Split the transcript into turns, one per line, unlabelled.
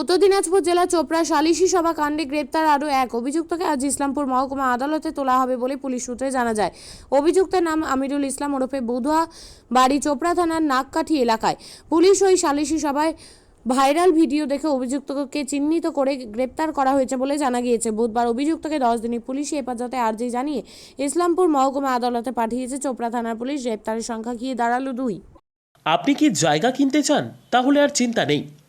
উত্তর দিনাজপুর জেলা চোপড়া সালিশি সভা কাণ্ডে গ্রেপ্তার আরও এক অভিযুক্তকে আজ ইসলামপুর মহকুমা আদালতে তোলা হবে বলে পুলিশ সূত্রে জানা যায়। অভিযুক্তের নাম আমিরুল ইসলাম ওরফে বুধুয়া, বাড়ি চোপড়া থানার নাককাঠি এলাকায়। পুলিশ ওই সালিশি সভায় ভাইরাল ভিডিও দেখে অভিযুক্তকে চিহ্নিত করে গ্রেপ্তার করা হয়েছে বলে জানা গিয়েছে। বুধবার অভিযুক্তকে দশ দিনের পুলিশি হেফাজতে আর্জি জানিয়ে ইসলামপুর মহকুমা আদালতে পাঠিয়েছে চোপড়া থানার পুলিশ। গ্রেপ্তারের সংখ্যা গিয়ে দাঁড়াল দুই।
আপনি কি জায়গা কিনতে চান? তাহলে আর চিন্তা নেই।